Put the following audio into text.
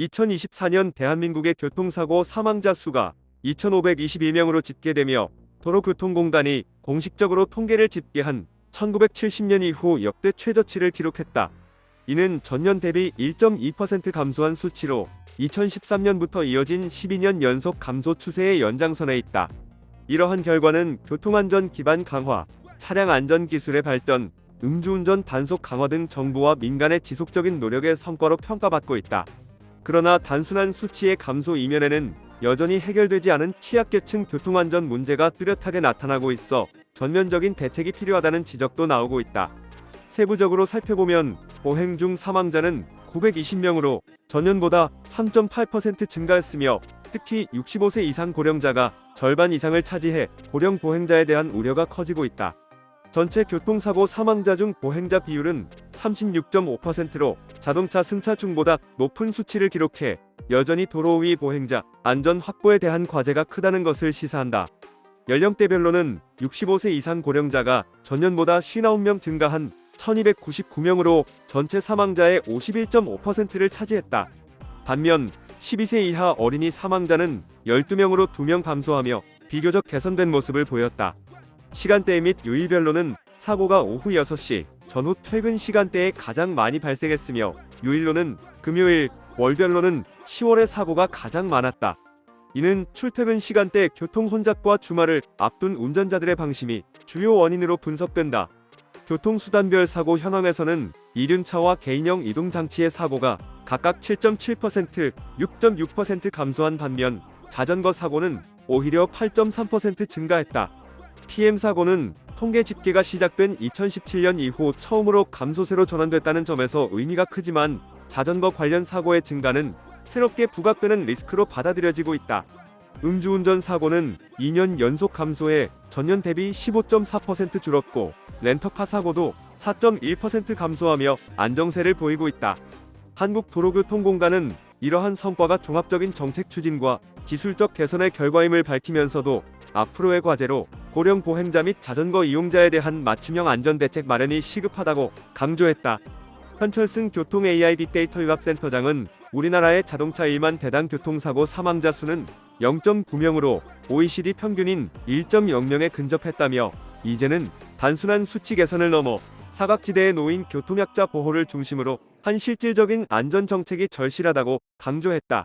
2024년 대한민국의 교통사고 사망자 수가 2,521명으로 집계되며 도로교통공단이 공식적으로 통계를 집계한 1970년 이후 역대 최저치를 기록했다. 이는 전년 대비 1.2% 감소한 수치로 2013년부터 이어진 12년 연속 감소 추세의 연장선에 있다. 이러한 결과는 교통안전 기반 강화, 차량 안전 기술의 발전, 음주운전 단속 강화 등 정부와 민간의 지속적인 노력의 성과로 평가받고 있다. 그러나 단순한 수치의 감소 이면에는 여전히 해결되지 않은 취약계층 교통안전 문제가 뚜렷하게 나타나고 있어 전면적인 대책이 필요하다는 지적도 나오고 있다. 세부적으로 살펴보면 보행 중 사망자는 920명으로 전년보다 3.8% 증가했으며 특히 65세 이상 고령자가 절반 이상을 차지해 고령 보행자에 대한 우려가 커지고 있다. 전체 교통사고 사망자 중 보행자 비율은 36.5%로 자동차 승차 중보다 높은 수치를 기록해 여전히 도로 위 보행자 안전 확보에 대한 과제가 크다는 것을 시사한다. 연령대별로는 65세 이상 고령자가 전년보다 59명 증가한 1299명으로 전체 사망자의 51.5%를 차지했다. 반면 12세 이하 어린이 사망자는 12명으로 2명 감소하며 비교적 개선된 모습을 보였다. 시간대 및 요일별로는 사고가 오후 6시 전후 퇴근 시간대에 가장 많이 발생했으며 요일로는 금요일, 월별로는 10월에 사고가 가장 많았다. 이는 출퇴근 시간대 교통 혼잡과 주말을 앞둔 운전자들의 방심이 주요 원인으로 분석된다. 교통수단별 사고 현황에서는 이륜차와 개인형 이동장치의 사고가 각각 7.7%, 6.6% 감소한 반면 자전거 사고는 오히려 8.3% 증가했다. PM 사고는 통계 집계가 시작된 2017년 이후 처음으로 감소세로 전환됐다는 점에서 의미가 크지만 자전거 관련 사고의 증가는 새롭게 부각되는 리스크로 받아들여지고 있다. 음주운전 사고는 2년 연속 감소해 전년 대비 15.4% 줄었고 렌터카 사고도 4.1% 감소하며 안정세를 보이고 있다. 한국도로교통공단은 이러한 성과가 종합적인 정책 추진과 기술적 개선의 결과임을 밝히면서도 앞으로의 과제로 고령 보행자 및 자전거 이용자에 대한 맞춤형 안전 대책 마련이 시급하다고 강조했다. 현철승 교통 AI 빅데이터 융합센터장은 우리나라의 자동차 1만 대당 교통사고 사망자 수는 0.9명으로 OECD 평균인 1.0명에 근접했다며 이제는 단순한 수치 개선을 넘어 사각지대에 놓인 교통약자 보호를 중심으로 한 실질적인 안전 정책이 절실하다고 강조했다.